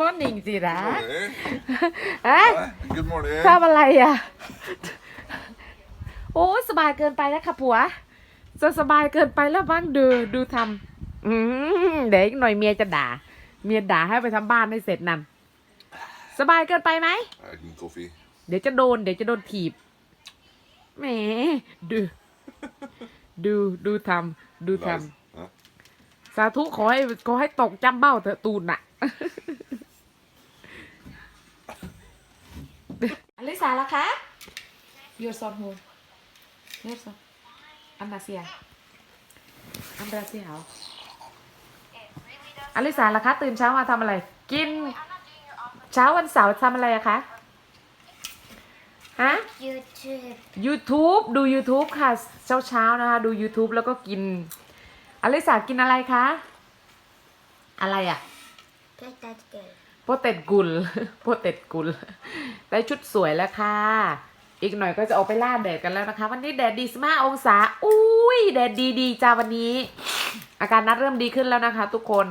morning สิระ Morning. เอ้ย Good morning. ทำอะไรอะ โอ้ยสบายเกินไปแล้วค่ะผัว จะสบายเกินไปแล้วบ้างดูดูทำอืมเดี๋ยวอีกหน่อยเมียจะด่า เมียด่าให้ไปทำบ้านให้เสร็จนั่น สบายเกินไปไหม I need coffee. เดี๋ยวจะโดน เดี๋ยวจะโดนถีบ แหม ดู ดูดูทำดูท Nice. Huh? ำสาธุขอให้ขอให้ตกจำเบ้าเถอะตูนน่ะ อลิสาละคะยูซอนฮูยูซอนอันนาเซียอันดราเซียเหรออลิสาละคะ ตื่นเช้ามาทำอะไร กิน เช้าวันเสาร์ทำอะไรอะคะฮะ YouTube YouTube ดู YouTube ค่ะ เช้าเช้าๆนะคะ ดู YouTube แล้วก็กิน อลิสากินอะไรคะ อะไรอะ Potato โปเตตกุลโปเตตกุล ได้ชุดสวยแล้วค่ะ อีกหน่อยก็จะออกไปล่าแดดกันแล้วนะคะ วันนี้แดดดีสิมาองศา อุ้ยแดดดีดีๆจ้าวันนี้ อาการนัดเริ่มดีขึ้นแล้วนะคะ ทุกคน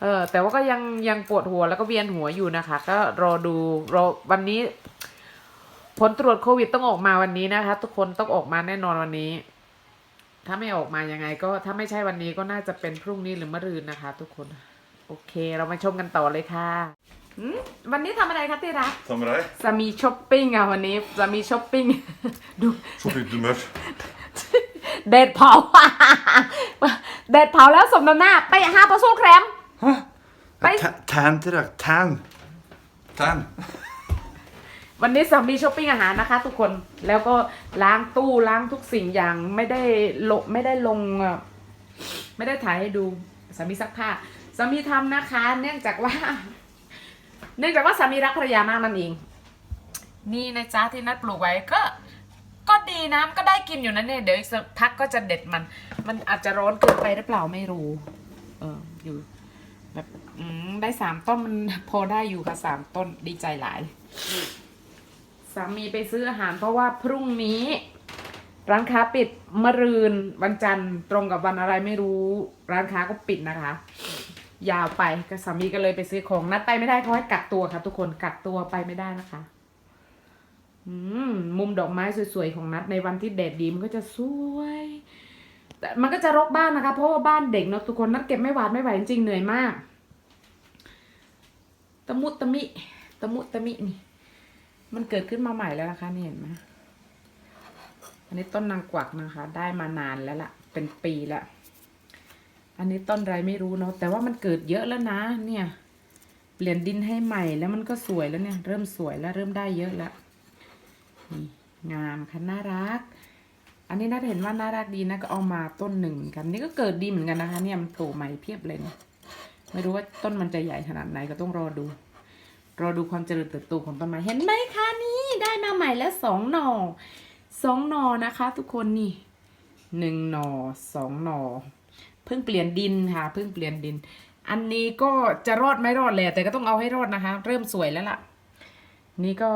เออแต่ว่าก็ยังยังปวดหัวแล้วก็เวียนหัวอยู่นะคะ ก็รอดูรอวันนี้ ผลตรวจโควิดต้องออกมาวันนี้นะคะ ทุกคนต้องออกมาแน่นอนวันนี้ ถ้าไม่ออกมายังไง ก็ถ้าไม่ใช่วันนี้ก็น่าจะเป็นพรุ่งนี้หรือมะรืนนะคะ ทุกคน โอเค เรามาชมกันต่อเลยค่ะหืมวันนี้ทำอะไรคะที่รัก Ta med deg. สามีช้อปปิ้งอะวันนี้สามีช้อปปิ้ง ดู Shoppingtumør. เดดเผา เดดเผาแล้วสมน้ำหน้า ไปห้าปลาสู้แครมไป Ta- Tan til deg. Tan. Tan. วันนี้สามีช้อปปิ้งอาหารนะคะ ทุกคนแล้วก็ล้างตู้ล้างทุกสิ่งอย่างไม่ได้ลงไม่ได้ลงเอ่อไม่ได้ถ่ายให้ดูสามีซักผ้าสามีทำนะคะ เนื่องจากว่า เนื่องจากว่าสามีรักภรรยามากนั่นเอง นี่นะจ๊ะที่นัดปลูกไว้ก็ ก็ดีนะก็ได้กินอยู่นะเนี่ยเดี๋ยวอีกสักพักก็จะเด็ดมัน มันอาจจะร้อนเกินไปหรือเปล่าไม่รู้ เอออยู่ แบบอืมได้สามต้นมันพอได้อยู่ค่ะสามต้นดีใจหลายสามีไปซื้ออาหารเพราะว่าพรุ่งนี้ ร้านค้าปิดมะรืนวันจันทร์ตรงกับวันอะไรไม่รู้ ร้านค้าก็ปิดนะคะ ยาวไปก็สามีก็เลยไปซื้อของนัดไปไม่ได้เขาให้กักตัวค่ะ ทุกคนกักตัวไปไม่ได้นะคะมมุมดอกไม้สวยๆของนัดในวันที่แดดดีมันก็จะสวยแต่มันก็จะรกบ้านนะคะ เพราะว่าบ้านเด็กเนาะทุกคนนัดเก็บไม่หวาดไม่ไหวจริงๆเหนื่อยมากตะมุตะมิตะมุตะมินี่ มันเกิดขึ้นมาใหม่แล้วนะคะนี่เห็นไหมอันนี้ต้นนางกวักนะคะ ได้มานานแล้วล่ะ เป็นปีแล้ว อันนี้ต้นไรไม่รู้เนาะแต่ว่ามันเกิดเยอะแล้วนะ เนี่ย เปลี่ยนดินให้ใหม่แล้วมันก็สวยแล้วเนี่ย เริ่มสวยแล้วเริ่มได้เยอะแล้วนี่งามค่ะน่ารัก อันนี้น่าเห็นว่าน่ารักดีนะก็เอามาต้นหนึ่งเหมือนกัน นี่ก็เกิดดีเหมือนกันนะคะ เนี่ยมันโผล่ใหม่เพียบเลยนะไม่รู้ว่าต้นมันจะใหญ่ขนาดไหนก็ต้องรอดู รอดูความเจริญเติบโตของต้นไม้เห็นไหมคะนี่ได้มาใหม่แล้วสองหน่อสองหน่อนะคะ ทุกคนนี่หนึ่งหน่อสองหน่อ พิ่งเปลี่ยนดินค่ะเพิ่งเปลี่ยนดิน อันนี้ก็จะรอดไม่รอดเลยแต่ก็ต้องเอาให้รอดนะคะ เริ่มสวยแล้วล่ะ นี่ก็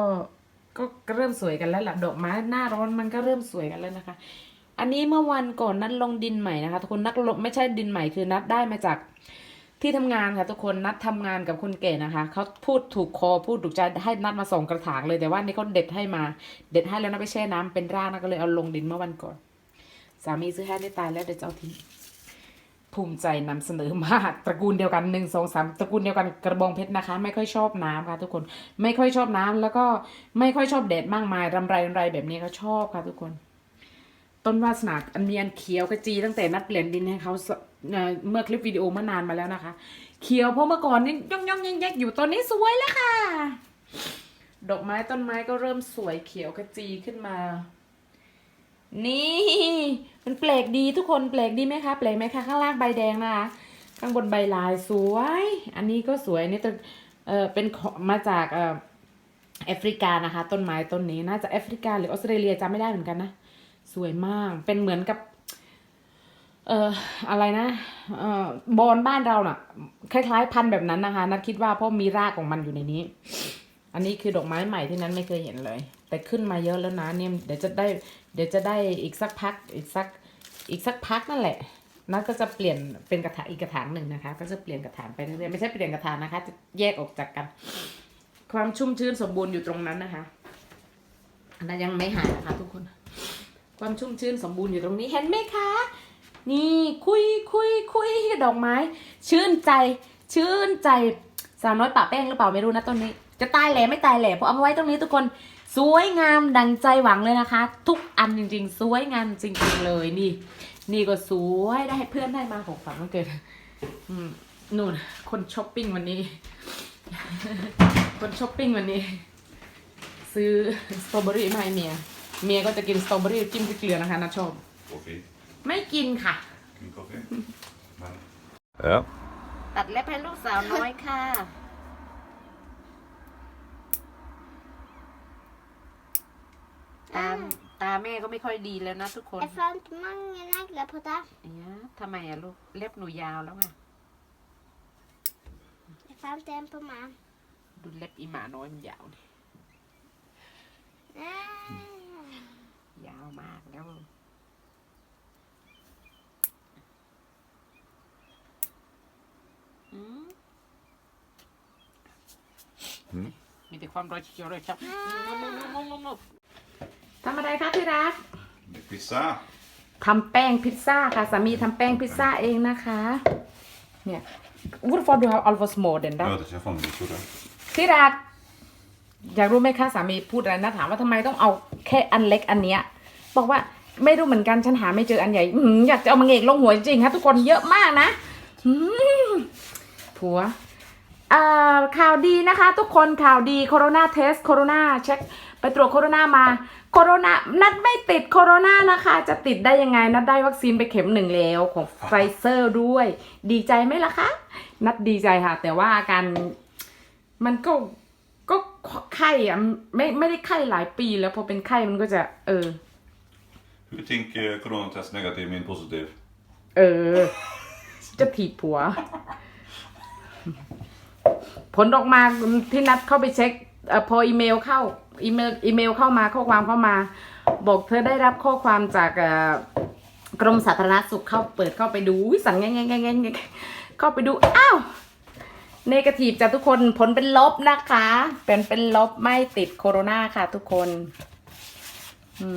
ก็เริ่มสวยกันแล้วล่ะดอกไม้หน้าร้อนมันก็เริ่มสวยกันแล้วนะคะ อันนี้เมื่อวันก่อนนัดลงดินใหม่นะคะทุกคนนัดลงไม่ใช่ดินใหม่คือนัดได้มาจากที่ทำงานค่ะทุกคนนัดทำงานกับคนเก๋นะคะเขาพูดถูกคอพูดถูกใจให้นัดมาส่งกระถางเลยแต่ว่านี่เขาเด็ดให้มา เด็ดให้แล้วนะไปแช่น้ำเป็นรากนะก็เลยเอาลงดินเมื่อวันก่อน สามีซื้อให้ได้ตายแล้วเดี๋ยวจะเอาทิ้ง ภูมิใจนำเสนอมากตระกูลเดียวกันหนึ่งสองสามตระกูลเดียวกันกระบองเพชรนะคะ ไม่ค่อยชอบน้ำค่ะทุกคนไม่ค่อยชอบน้ำแล้วก็ไม่ค่อยชอบแดดมากมายรำไรรำไรแบบนี้เขาชอบค่ะทุกคน ต้นวาสนาอันเมียนเขียวกระจีตั้งแต่นัดเปลี่ยนดินให้เขาเมื่อคลิปวิดีโอเมื่อนานมาแล้วนะคะ เขียวเพราะเมื่อก่อนนี่ย่องย่องแยงแยกอยู่ตอนนี้สวยแล้วค่ะ ดอกไม้ต้นไม้ก็เริ่มสวยเขียวกระจีขึ้นมา นี่ มันแปลกดีทุกคนแปลกดีไหมคะแปลกไหมคะข้างล่างใบแดงนะคะข้างบนใบลายสวย อันนี้ก็สวยนี่ต้นเออเป็นขอมาจากเออแอฟริกานะคะ ต้นไม้ต้นนี้น่าจะแอฟริกาหรือออสเตรเลียจำไม่ได้เหมือนกันนะสวยมากเป็นเหมือนกับ เอ่ออะไรนะเอ่อบอนบ้านเราน่ะ คล้ายๆ พันธุ์แบบนั้นนะคะ นัดคิดว่าเพราะมีรากของมันอยู่ในนี้ อันนี้คือดอกไม้ใหม่ที่นั้นไม่เคยเห็นเลย แต่ขึ้นมาเยอะแล้วนะเนี่ยเดี๋ยวจะได้เดี๋ยวจะได้อีกสักพักอีกสักอีกสักพักนั่นแหละนัดก็จะเปลี่ยนเป็นกระถางอีกกระถางหนึ่งนะคะ ก็จะเปลี่ยนกระถางไปเรื่อยๆไม่ใช่เปลี่ยนกระถางนะคะ จะแยกออกจากกัน ความชุ่มชื้นสมบูรณ์อยู่ตรงนั้นนะคะอันนั้นยังไม่หายนะคะ ทุกคน ความชุ่มชื้นสมบูรณ์อยู่ตรงนี้เห็นไหมคะ นี่คุยคุยคุยดอกไม้ ชื่นใจ ชื่นใจสาวน้อยปะแป้งหรือเปล่าไม่รู้นะต้นนี้ จะตายแหล่ไม่ตายแหล่เพราะเอามาไว้ตรงนี้ทุกคน สวยงามดังใจหวังเลยนะคะ ทุกอันจริง ๆ สวยงามจริง ๆ เลยนี่ นี่ก็สวยได้ให้เพื่อนได้มาของฝันวันเกิดอืมนู่น คนช้อปปิ้งวันนี้ คนช้อปปิ้งวันนี้ ซื้อสตรอเบอรี่มาให้เมียเมียก็จะกินสตรอเบอรี่จิ้มพริกเกลือนะคะนะชอบ Koffie. ไม่กินค่ะ Ingen koffie? Nej. Ja. ตัดเล็บให้ลูกสาวน้อยค่ะ ตาตาแม่ก็ไม่ค่อยดีแล้วนะทุกคน Jeg fant mange negler på deg. เนี่ยทำไมอะลูกเล็บหนูยาวแล้วไง Jeg fant en på meg. ดูเล็บอีหมาน้อยมันยาวดิ Ah. ยาวมากแล้ว อืมอืม มีแต่ความรอยเชียวเลยครับทำอะไรคะที่รัก Det är pizza. ทำแป้งพิซซ่าค่ะสามีทำแป้งพิซซ่าเองนะคะ เนี่ย Hvorfor du har alvor små den Ja, där? det ser fan ut så där. ที่รัก อยากรู้ไหมคะสามีพูดอะไรนะถามว่าทำไมต้องเอาแค่อันเล็กอันเนี้ย บอกว่าไม่รู้เหมือนกันฉันหาไม่เจออันใหญ่อื้อหืออยากจะเอามาเงกลงหัวจริงๆค่ะทุกคนเยอะมากนะอืมผัวอ่า ข่าวดีนะคะ ทุกคนข่าวดีโคโรนาเทสโคโรนาเช็คไปตรวจโคโรนามาโคโรนานัดไม่ติดโคโรนานะคะ จะติดได้ยังไง นัดได้วัคซีนไปเข็มหนึ่งแล้วของไฟเซอร์ด้วย ดีใจไหมล่ะคะ นัดดีใจค่ะ แต่ว่าอาการมันก็ก็ไข้อะไม่ไม่ได้ไข้หลายปีแล้วพอเป็นไข้มันก็จะ เออ Hur tänker coronatest negativ min positiv? เออ จะถีบผัว ผลออกมาที่นัดเข้าไปเช็คอพออีเมลเข้าอีเมลอีเมลเข้ามาข้อความเข้ามา บอกเธอได้รับข้อความจากกรมสาธารณสุขเข้าเปิดเข้าไปดูสั่งแง่แง่แง่แง่เข้าไปดูอ้าวเนกาทีฟจากทุกคนผลเป็นลบนะคะ เป็นเป็นลบไม่ติดโคโรนาค่ะทุกคน อื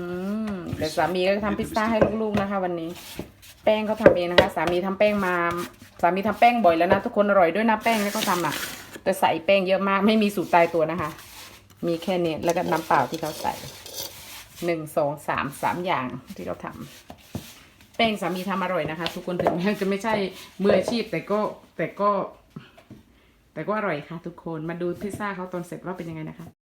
มแต่สามีก็ทำพิซซ่าให้ลูกๆนะคะ วันนี้ แป้งเขาทำเองนะคะ สามีทำแป้งมา สามีทำแป้งบ่อยแล้วนะทุกคนอร่อยด้วยนะแป้งที่เขาทำอะ แต่ใส่แป้งเยอะมากไม่มีสูตรตายตัวนะคะ มีแค่นี้แล้วก็น้ำเปล่าที่เขาใส่หนึ่งสองสามสามอย่างที่เขาทำแป้งสามีทำอร่อยนะคะ ทุกคนถึงแม้จะไม่ใช่มืออาชีพแต่ก็แต่ก็ แต่ก็อร่อยค่ะ ทุกคนมาดูพิซซ่าเขาตอนเสร็จว่าเป็นยังไงนะคะ